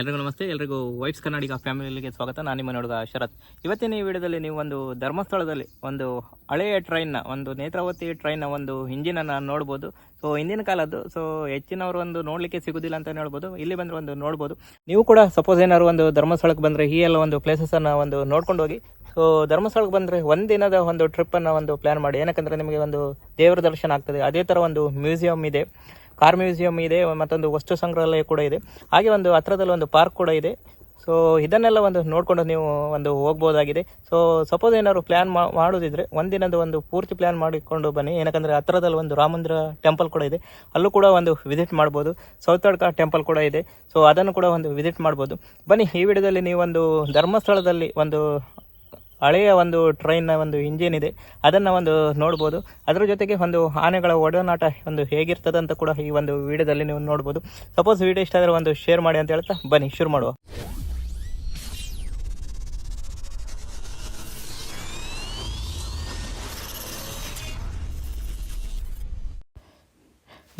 ಎಲ್ರಿಗೂ ನಮಸ್ತೆ. ಎಲ್ರಿಗೂ ವೈಟ್ಸ್ ಕನ್ನಡಿಗ ಫ್ಯಾಮಿಲಿಗೆ ಸ್ವಾಗತ. ನಾನು ನಿಮ್ಮ ನೋಡಿದ ಶರತ್. ಇವತ್ತಿನ ಈ ವಿಡಿಯೋದಲ್ಲಿ ನೀವು ಒಂದು ಧರ್ಮಸ್ಥಳದಲ್ಲಿ ಒಂದು ಹಳೆಯ ಟ್ರೈನ್ನ ಒಂದು ನೇತ್ರಾವತಿ ಟ್ರೈನ್ನ ಒಂದು ಇಂಜಿನನ್ನು ನೋಡ್ಬೋದು. ಸೊ ಹಿಂದಿನ ಕಾಲದ್ದು ಸೊ ಹೆಚ್ಚಿನವರು ಒಂದು ನೋಡಲಿಕ್ಕೆ ಸಿಗೋದಿಲ್ಲ ಅಂತ ಹೇಳ್ಬೋದು. ಇಲ್ಲಿ ಬಂದರೆ ಒಂದು ನೋಡ್ಬೋದು. ನೀವು ಕೂಡ ಸಪೋಸ್ ಏನಾದ್ರು ಒಂದು ಧರ್ಮಸ್ಥಳಕ್ಕೆ ಬಂದರೆ ಈ ಎಲ್ಲ ಒಂದು ಪ್ಲೇಸಸನ್ನು ಒಂದು ನೋಡ್ಕೊಂಡು ಹೋಗಿ. ಸೊ ಧರ್ಮಸ್ಥಳಕ್ಕೆ ಬಂದರೆ ಒಂದಿನದ ಒಂದು ಟ್ರಿಪ್ಪನ್ನು ಒಂದು ಪ್ಲ್ಯಾನ್ ಮಾಡಿ. ಏನಕ್ಕಂದರೆ ನಿಮಗೆ ಒಂದು ದೇವರ ದರ್ಶನ ಆಗ್ತದೆ. ಅದೇ ಥರ ಒಂದು ಮ್ಯೂಸಿಯಂ ಇದೆ. ಕಾರ್ ಮ್ಯೂಸಿಯಂ ಇದೆ, ಮತ್ತೊಂದು ವಸ್ತು ಸಂಗ್ರಹಾಲಯ ಕೂಡ ಇದೆ. ಹಾಗೆ ಒಂದು ಹತ್ರದಲ್ಲಿ ಒಂದು ಪಾರ್ಕ್ ಕೂಡ ಇದೆ. ಸೊ ಇದನ್ನೆಲ್ಲ ಒಂದು ನೋಡಿಕೊಂಡು ನೀವು ಒಂದು ಹೋಗ್ಬೋದಾಗಿದೆ. ಸೊ ಸಪೋಸ್ ಏನಾದ್ರು ಪ್ಲ್ಯಾನ್ ಮಾಡೋದಿದ್ರೆ ಒಂದಿನದ ಒಂದು ಪೂರ್ತಿ ಪ್ಲ್ಯಾನ್ ಮಾಡಿಕೊಂಡು ಬನ್ನಿ. ಏನಕ್ಕಂದರೆ ಹತ್ರದಲ್ಲಿ ಒಂದು ರಾಮಂದ್ರ ಟೆಂಪಲ್ ಕೂಡ ಇದೆ. ಅಲ್ಲೂ ಕೂಡ ಒಂದು ವಿಸಿಟ್ ಮಾಡ್ಬೋದು. ಸೌತಡ್ಕ ಟೆಂಪಲ್ ಕೂಡ ಇದೆ. ಸೊ ಅದನ್ನು ಕೂಡ ಒಂದು ವಿಸಿಟ್ ಮಾಡ್ಬೋದು. ಬನ್ನಿ, ಈ ವಿಡಿಯೋದಲ್ಲಿ ನೀವೊಂದು ಧರ್ಮಸ್ಥಳದಲ್ಲಿ ಒಂದು ಹಳೆಯ ಒಂದು ಟ್ರೈನ್ನ ಒಂದು ಇಂಜಿನ್ ಇದೆ. ಅದನ್ನು ಒಂದು ನೋಡ್ಬೋದು. ಅದರ ಜೊತೆಗೆ ಒಂದು ಆನೆಗಳ ಒಡನಾಟ ಒಂದು ಹೇಗಿರ್ತದೆ ಅಂತ ಕೂಡ ಈ ಒಂದು ವಿಡಿಯೋದಲ್ಲಿ ನೀವು ನೋಡ್ಬೋದು. ಸಪೋಸ್ ವಿಡಿಯೋ ಇಷ್ಟ ಆದರೆ ಒಂದು ಶೇರ್ ಮಾಡಿ ಅಂತ ಹೇಳ್ತಾ ಬನ್ನಿ, ಶುರು ಮಾಡುವ.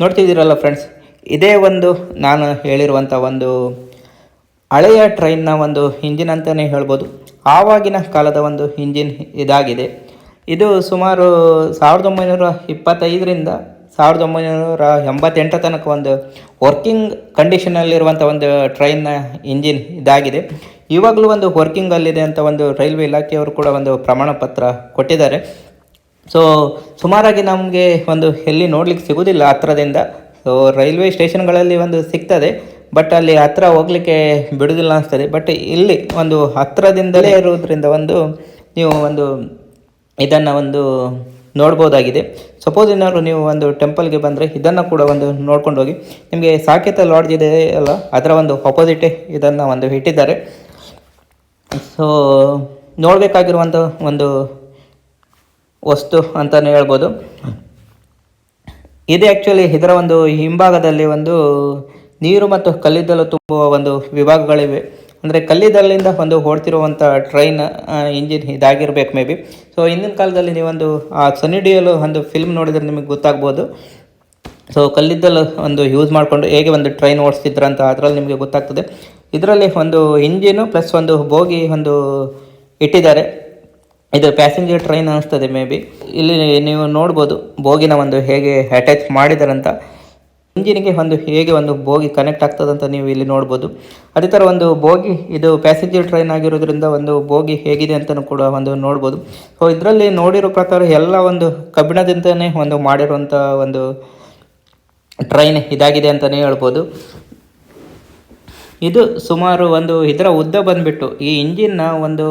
ನೋಡ್ತಿದ್ದೀರಲ್ಲ ಫ್ರೆಂಡ್ಸ್ ಇದೇ ಒಂದು ನಾನು ಹೇಳಿರುವಂಥ ಒಂದು ಹಳೆಯ ಟ್ರೈನ್ನ ಒಂದು ಇಂಜಿನ್ ಅಂತಲೇ ಹೇಳ್ಬೋದು. ಆವಾಗಿನ ಕಾಲದ ಒಂದು ಇಂಜಿನ್ ಇದಾಗಿದೆ. ಇದು ಸುಮಾರು ಸಾವಿರದ ಒಂಬೈನೂರ ಇಪ್ಪತ್ತೈದರಿಂದ ಸಾವಿರದ ಒಂಬೈನೂರ ಎಂಬತ್ತೆಂಟರ ತನಕ ಒಂದು ವರ್ಕಿಂಗ್ ಕಂಡೀಷನಲ್ಲಿರುವಂಥ ಒಂದು ಟ್ರೈನ್ನ ಇಂಜಿನ್ ಇದಾಗಿದೆ. ಇವಾಗಲೂ ಒಂದು ವರ್ಕಿಂಗಲ್ಲಿದೆ ಅಂತ ಒಂದು ರೈಲ್ವೆ ಇಲಾಖೆಯವರು ಕೂಡ ಒಂದು ಪ್ರಮಾಣ ಪತ್ರ ಕೊಟ್ಟಿದ್ದಾರೆ. ಸೊ ಸುಮಾರಾಗಿ ನಮಗೆ ಒಂದು ಎಲ್ಲಿ ನೋಡ್ಲಿಕ್ಕೆ ಸಿಗೋದಿಲ್ಲ ಹತ್ರದಿಂದ. ಸೊ ರೈಲ್ವೆ ಸ್ಟೇಷನ್ಗಳಲ್ಲಿ ಒಂದು ಸಿಗ್ತದೆ. ಬಟ್ ಅಲ್ಲಿ ಹತ್ರ ಹೋಗ್ಲಿಕ್ಕೆ ಬಿಡುದಿಲ್ಲ ಅನಿಸ್ತದೆ. ಬಟ್ ಇಲ್ಲಿ ಒಂದು ಹತ್ರದಿಂದಲೇ ಇರೋದ್ರಿಂದ ಒಂದು ನೀವು ಒಂದು ಇದನ್ನು ಒಂದು ನೋಡ್ಬೋದಾಗಿದೆ. ಸಪೋಸ್ ಏನಾದ್ರು ನೀವು ಒಂದು ಟೆಂಪಲ್ಗೆ ಬಂದರೆ ಇದನ್ನು ಕೂಡ ಒಂದು ನೋಡ್ಕೊಂಡು ಹೋಗಿ. ನಿಮಗೆ ಸಾಕೇತ ಲಾಡ್ಜ್ ಇದೆ ಅಲ್ಲ, ಅದರ ಒಂದು ಅಪೋಸಿಟೇ ಇದನ್ನು ಒಂದು ಇಟ್ಟಿದ್ದಾರೆ. ಸೊ ನೋಡಬೇಕಾಗಿರುವಂಥ ಒಂದು ವಸ್ತು ಅಂತಲೇ ಹೇಳ್ಬೋದು. ಇದು ಆ್ಯಕ್ಚುಲಿ ಇದರ ಒಂದು ಹಿಂಭಾಗದಲ್ಲಿ ಒಂದು ನೀರು ಮತ್ತು ಕಲ್ಲಿದ್ದಲು ತುಂಬುವ ಒಂದು ವಿಭಾಗಗಳಿವೆ. ಅಂದರೆ ಕಲ್ಲಿದ್ದಲಿಂದ ಒಂದು ಓಡ್ತಿರುವಂಥ ಟ್ರೈನ್ ಇಂಜಿನ್ ಇದಾಗಿರ್ಬೇಕು ಮೇ ಬಿ ಸೊ ಹಿಂದಿನ ಕಾಲದಲ್ಲಿ ನೀವೊಂದು, ಆ ಸನ್ನಿಡಿಯಲು ಡಿಯಲು ಒಂದು ಫಿಲ್ಮ್ ನೋಡಿದರೆ ನಿಮಗೆ ಗೊತ್ತಾಗ್ಬೋದು. ಸೊ ಕಲ್ಲಿದ್ದಲು ಒಂದು ಯೂಸ್ ಮಾಡಿಕೊಂಡು ಹೇಗೆ ಒಂದು ಟ್ರೈನ್ ಓಡಿಸ್ತಿದ್ರಂತ ಅದರಲ್ಲಿ ನಿಮಗೆ ಗೊತ್ತಾಗ್ತದೆ. ಇದರಲ್ಲಿ ಒಂದು ಇಂಜಿನು ಪ್ಲಸ್ ಒಂದು ಬೋಗಿ ಒಂದು ಇಟ್ಟಿದ್ದಾರೆ. ಇದು ಪ್ಯಾಸೆಂಜರ್ ಟ್ರೈನ್ ಅನ್ನಿಸ್ತದೆ ಮೇ ಬಿ ಇಲ್ಲಿ ನೀವು ನೋಡ್ಬೋದು ಬೋಗಿನ ಒಂದು ಹೇಗೆ ಅಟ್ಯಾಚ್ ಮಾಡಿದಾರಂತ. ಇಂಜಿನಿಗೆ ಒಂದು ಹೇಗೆ ಒಂದು ಬೋಗಿ ಕನೆಕ್ಟ್ ಆಗ್ತದೆ ಆಗ್ತದಂತ ನೀವು ಇಲ್ಲಿ ನೋಡ್ಬೋದು. ಅದೇ ಥರ ಒಂದು ಬೋಗಿ, ಇದು ಪ್ಯಾಸೆಂಜರ್ ಟ್ರೈನ್ ಆಗಿರೋದ್ರಿಂದ ಒಂದು ಬೋಗಿ ಹೇಗಿದೆ ಅಂತಲೂ ಕೂಡ ಒಂದು ನೋಡ್ಬೋದು. ಸೊ ಇದರಲ್ಲಿ ನೋಡಿರೋ ಪ್ರಕಾರ ಎಲ್ಲ ಒಂದು ಕಬ್ಬಿಣದಿಂದನೇ ಒಂದು ಮಾಡಿರುವಂಥ ಒಂದು ಟ್ರೈನ್ ಇದಾಗಿದೆ ಅಂತಲೇ ಹೇಳ್ಬೋದು. ಇದು ಸುಮಾರು ಒಂದು ಇದರ ಉದ್ದ ಬಂದುಬಿಟ್ಟು, ಈ ಇಂಜಿನ್ನ ಒಂದು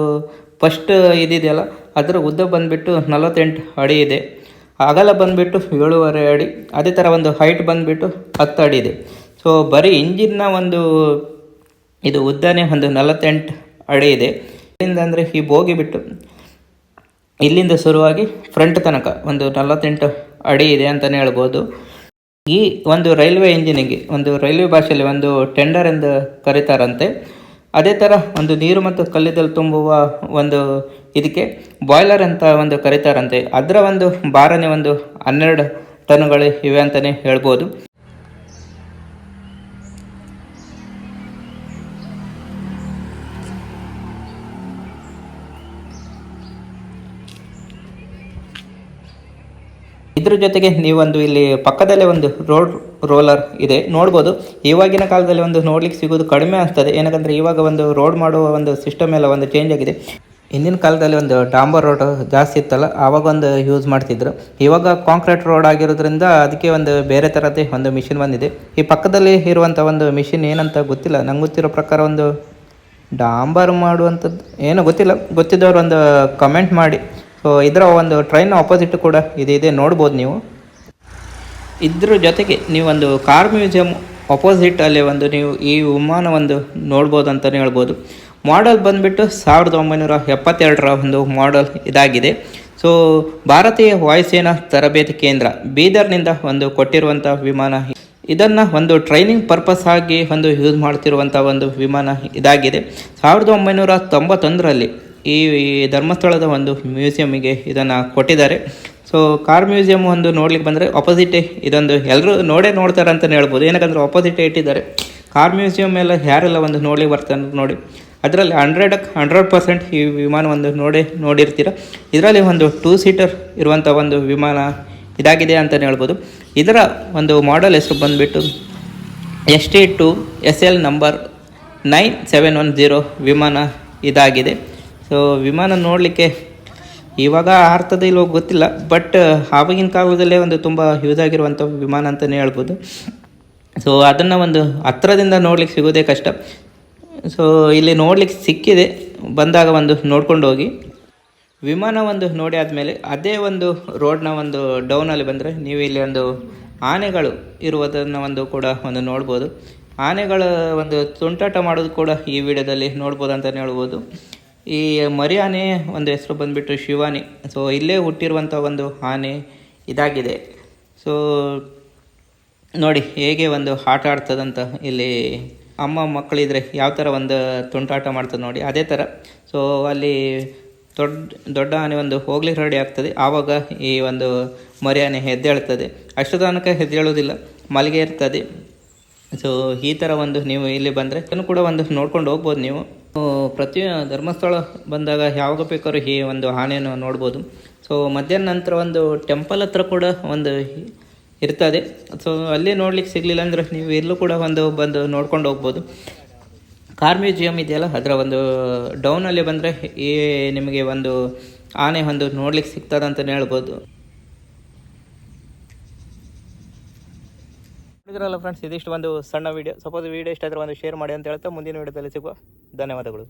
ಫಸ್ಟ್ ಇದಿದೆಯಲ್ಲ, ಅದರ ಉದ್ದ ಬಂದುಬಿಟ್ಟು ನಲವತ್ತೆಂಟು ಅಡಿ ಇದೆ. ಅಗಲ ಬಂದುಬಿಟ್ಟು ಏಳುವರೆ ಅಡಿ, ಅದೇ ಥರ ಒಂದು ಹೈಟ್ ಬಂದುಬಿಟ್ಟು ಹತ್ತು ಅಡಿ ಇದೆ. ಸೊ ಬರೀ ಇಂಜಿನ್ನ ಒಂದು, ಇದು ಉದ್ದನೇ ಒಂದು ನಲವತ್ತೆಂಟು ಅಡಿ ಇದೆ. ಇಲ್ಲಿಂದ ಅಂದರೆ ಈ ಬೋಗಿ ಬಿಟ್ಟು ಇಲ್ಲಿಂದ ಶುರುವಾಗಿ ಫ್ರಂಟ್ ತನಕ ಒಂದು ನಲವತ್ತೆಂಟು ಅಡಿ ಇದೆ ಅಂತಲೇ ಹೇಳ್ಬೋದು. ಈ ಒಂದು ರೈಲ್ವೆ ಇಂಜಿನಿಗೆ ಒಂದು ರೈಲ್ವೆ ಭಾಷೆಯಲ್ಲಿ ಒಂದು ಟೆಂಡರ್ ಎಂದು ಕರೀತಾರಂತೆ. ಅದೇ ಥರ ಒಂದು ನೀರು ಮತ್ತು ಕಲ್ಲಿದ್ದಲು ತುಂಬುವ ಒಂದು ಇದಕ್ಕೆ ಬಾಯ್ಲರ್ ಅಂತ ಒಂದು ಕರೀತಾರಂತೆ. ಅದರ ಒಂದು ಭಾರನೇ ಒಂದು ಹನ್ನೆರಡು ಟನ್ಗಳು ಇವೆ ಅಂತಲೇ ಹೇಳ್ಬೋದು. ಇದ್ರ ಜೊತೆಗೆ ನೀವೊಂದು ಇಲ್ಲಿ ಪಕ್ಕದಲ್ಲೇ ಒಂದು ರೋಡ್ ರೋಲರ್ ಇದೆ. ನೋಡ್ಬೋದು, ಇವಾಗಿನ ಕಾಲದಲ್ಲಿ ಒಂದು ನೋಡ್ಲಿಕ್ಕೆ ಸಿಗೋದು ಕಡಿಮೆ ಆಗ್ತದೆ ಏನಕ್ಕಂದ್ರೆ ಇವಾಗ ಒಂದು ರೋಡ್ ಮಾಡುವ ಒಂದು ಸಿಸ್ಟಮ್ ಎಲ್ಲ ಒಂದು ಚೇಂಜ್ ಆಗಿದೆ. ಹಿಂದಿನ ಕಾಲದಲ್ಲಿ ಒಂದು ಡಾಂಬರ್ ರೋಡ್ ಜಾಸ್ತಿ ಇತ್ತಲ್ಲ, ಆವಾಗ ಒಂದು ಯೂಸ್ ಮಾಡ್ತಿದ್ರು. ಇವಾಗ ಕಾಂಕ್ರೀಟ್ ರೋಡ್ ಆಗಿರೋದ್ರಿಂದ ಅದಕ್ಕೆ ಒಂದು ಬೇರೆ ಥರದ್ದೇ ಒಂದು ಮಿಷಿನ್ ಬಂದಿದೆ. ಈ ಪಕ್ಕದಲ್ಲಿ ಇರುವಂಥ ಒಂದು ಮಿಷಿನ್ ಏನಂತ ಗೊತ್ತಿಲ್ಲ. ನಂಗೆ ಗೊತ್ತಿರೋ ಪ್ರಕಾರ ಒಂದು ಡಾಂಬರ್ ಮಾಡುವಂಥದ್ದು ಏನೋ ಗೊತ್ತಿಲ್ಲ. ಗೊತ್ತಿದ್ದವ್ರು ಒಂದು ಕಮೆಂಟ್ ಮಾಡಿ. ಸೊ ಇದರ ಒಂದು ಟ್ರೈನ್ ಆಪೋಸಿಟ್ ಕೂಡ ಇದು ಇದೆ, ನೋಡ್ಬೋದು ನೀವು. ಇದ್ರ ಜೊತೆಗೆ ನೀವೊಂದು ಕಾರ್ ಮ್ಯೂಸಿಯಂ ಅಪೋಸಿಟ್ ಅಲ್ಲಿ ಒಂದು ನೀವು ಈ ವಿಮಾನ ಒಂದು ನೋಡ್ಬೋದು ಅಂತಲೇ ಹೇಳ್ಬೋದು. ಮಾಡೆಲ್ ಬಂದುಬಿಟ್ಟು ಸಾವಿರದ ಒಂಬೈನೂರ ಎಪ್ಪತ್ತೆರಡರ ಒಂದು ಮಾಡೆಲ್ ಇದಾಗಿದೆ. ಸೊ ಭಾರತೀಯ ವಾಯುಸೇನಾ ತರಬೇತಿ ಕೇಂದ್ರ ಬೀದರ್ನಿಂದ ಒಂದು ಕೊಟ್ಟಿರುವಂಥ ವಿಮಾನ ಇದನ್ನು ಒಂದು ಟ್ರೈನಿಂಗ್ ಪರ್ಪಸ್ ಆಗಿ ಒಂದು ಯೂಸ್ ಮಾಡ್ತಿರುವಂಥ ಒಂದು ವಿಮಾನ ಇದಾಗಿದೆ. ಸಾವಿರದ ಒಂಬೈನೂರ ತೊಂಬತ್ತೊಂದರಲ್ಲಿ ಈ ಧರ್ಮಸ್ಥಳದ ಒಂದು ಮ್ಯೂಸಿಯಮಿಗೆ ಇದನ್ನು ಕೊಟ್ಟಿದ್ದಾರೆ. ಸೊ ಕಾರ್ ಮ್ಯೂಸಿಯಂ ಒಂದು ನೋಡ್ಲಿಕ್ಕೆ ಬಂದರೆ ಆಪೋಸಿಟ್ ಇದೊಂದು ಎಲ್ಲರೂ ನೋಡೇ ನೋಡ್ತಾರೆ ಅಂತಲೇ ಹೇಳ್ಬೋದು. ಏನಕ್ಕಂದ್ರೆ ಅಪೋಸಿಟೇ ಇಟ್ಟಿದ್ದಾರೆ. ಕಾರ್ ಮ್ಯೂಸಿಯಂ ಎಲ್ಲ ಯಾರೆಲ್ಲ ಒಂದು ನೋಡ್ಲಿಕ್ಕೆ ಬರ್ತಾರೆ ನೋಡಿ. ಅದರಲ್ಲಿ ಹಂಡ್ರೆಡಕ್ಕೆ ಹಂಡ್ರೆಡ್ ಪರ್ಸೆಂಟ್ ಈ ವಿಮಾನ ಒಂದು ನೋಡಿ, ನೋಡಿರ್ತೀರ. ಇದರಲ್ಲಿ ಒಂದು ಟೂ ಸೀಟರ್ ಇರುವಂಥ ಒಂದು ವಿಮಾನ ಇದಾಗಿದೆ ಅಂತಲೇ ಹೇಳ್ಬೋದು. ಇದರ ಒಂದು ಮಾಡೆಲ್ ಹೆಸರು ಬಂದುಬಿಟ್ಟು S T two S L number nine seven one zero ವಿಮಾನ ಇದಾಗಿದೆ. ಸೊ ವಿಮಾನ ನೋಡಲಿಕ್ಕೆ ಇವಾಗ ಆರ್ತದ ಇಲ್ವೋ ಗೊತ್ತಿಲ್ಲ ಬಟ್ ಆವಾಗಿನ ಕಾಲದಲ್ಲೇ ಒಂದು ತುಂಬ ಯೂಸ್ ಆಗಿರುವಂಥ ವಿಮಾನ ಅಂತಲೇ ಹೇಳ್ಬೋದು. ಸೊ ಅದನ್ನು ಒಂದು ಹತ್ತಿರದಿಂದ ನೋಡ್ಲಿಕ್ಕೆ ಸಿಗೋದೇ ಕಷ್ಟ. ಸೊ ಇಲ್ಲಿ ನೋಡ್ಲಿಕ್ಕೆ ಸಿಕ್ಕಿದೆ. ಬಂದಾಗ ಒಂದು ನೋಡ್ಕೊಂಡು ಹೋಗಿ. ವಿಮಾನ ಒಂದು ನೋಡಿ ಆದಮೇಲೆ ಅದೇ ಒಂದು ರೋಡ್ನ ಒಂದು ಡೌನಲ್ಲಿ ಬಂದರೆ ನೀವು ಇಲ್ಲಿ ಒಂದು ಆನೆಗಳು ಇರುವುದನ್ನು ಒಂದು ಕೂಡ ಒಂದು ನೋಡ್ಬೋದು. ಆನೆಗಳ ಒಂದು ತುಂಟಾಟ ಮಾಡೋದು ಕೂಡ ಈ ವಿಡಿಯೋದಲ್ಲಿ ನೋಡ್ಬೋದು ಅಂತಲೇ ಹೇಳ್ಬೋದು. ಈ ಮರಿ ಆನೆ ಒಂದು ಹೆಸರು ಬಂದುಬಿಟ್ಟು ಶಿವಾನಿ. ಸೊ ಇಲ್ಲೇ ಹುಟ್ಟಿರುವಂಥ ಒಂದು ಆನೆ ಇದಾಗಿದೆ. ಸೊ ನೋಡಿ ಹೇಗೆ ಒಂದು ಆಟ ಆಡ್ತದಂತ ಇಲ್ಲಿ ಅಮ್ಮ ಮಕ್ಕಳಿದ್ರೆ ಯಾವ ಥರ ಒಂದು ತುಂಟಾಟ ಮಾಡ್ತದೆ ನೋಡಿ, ಅದೇ ಥರ ಸೊ ಅಲ್ಲಿ ದೊಡ್ಡ ದೊಡ್ಡ ಆನೆ ಒಂದು ಹೋಗ್ಲಿಕ್ಕೆ ರೆಡಿ ಆಗ್ತದೆ. ಆವಾಗ ಈ ಒಂದು ಮರಿ ಆನೆ ಎದ್ದೇಳ್ತದೆ ಅಷ್ಟು ತನಕ ಎದ್ದೇಳೋದಿಲ್ಲ ಮಲಗೆ ಇರ್ತದೆ. ಸೊ ಈ ಥರ ಒಂದು ನೀವು ಇಲ್ಲಿ ಬಂದರೆ ಅದನ್ನು ಕೂಡ ಒಂದು ನೋಡ್ಕೊಂಡು ಹೋಗ್ಬೋದು ನೀವು. ಪ್ರತಿ ಧರ್ಮಸ್ಥಳ ಬಂದಾಗ ಯಾವಾಗ ಬೇಕಾದ್ರೂ ಈ ಒಂದು ಆನೆಯನ್ನು ನೋಡ್ಬೋದು. ಸೊ ಮಧ್ಯಾಹ್ನ ನಂತರ ಒಂದು ಟೆಂಪಲ್ ಹತ್ರ ಕೂಡ ಒಂದು ಇರ್ತದೆ. ಸೊ ಅಲ್ಲೇ ನೋಡ್ಲಿಕ್ಕೆ ಸಿಗಲಿಲ್ಲ ಅಂದರೆ ನೀವು ಎಲ್ಲೂ ಕೂಡ ಒಂದು ಬಂದು ನೋಡ್ಕೊಂಡು ಹೋಗ್ಬೋದು. ಕಾರ್ ಮ್ಯೂಸಿಯಂ ಇದೆಯಲ್ಲ, ಅದರ ಒಂದು ಡೌನಲ್ಲಿ ಬಂದರೆ ಈ ನಿಮಗೆ ಒಂದು ಆನೆ ಒಂದು ನೋಡ್ಲಿಕ್ಕೆ ಸಿಗ್ತದೆ ಅಂತಲೇ ಹೇಳ್ಬೋದು. ನೋಡಿದ್ರಲ್ಲ ಫ್ರೆಂಡ್ಸ್ ಇದಿಷ್ಟು ಒಂದು ಸಣ್ಣ ವೀಡಿಯೋ ಸಪೋಸ್ ವೀಡಿಯೋ ಇಷ್ಟ ಆದರೆ ಒಂದು ಶೇರ್ ಮಾಡಿ ಅಂತ ಹೇಳ್ತಾ ಮುಂದಿನ ವೀಡಿಯೋದಲ್ಲಿ ಸಿಗುವ. ಧನ್ಯವಾದಗಳು.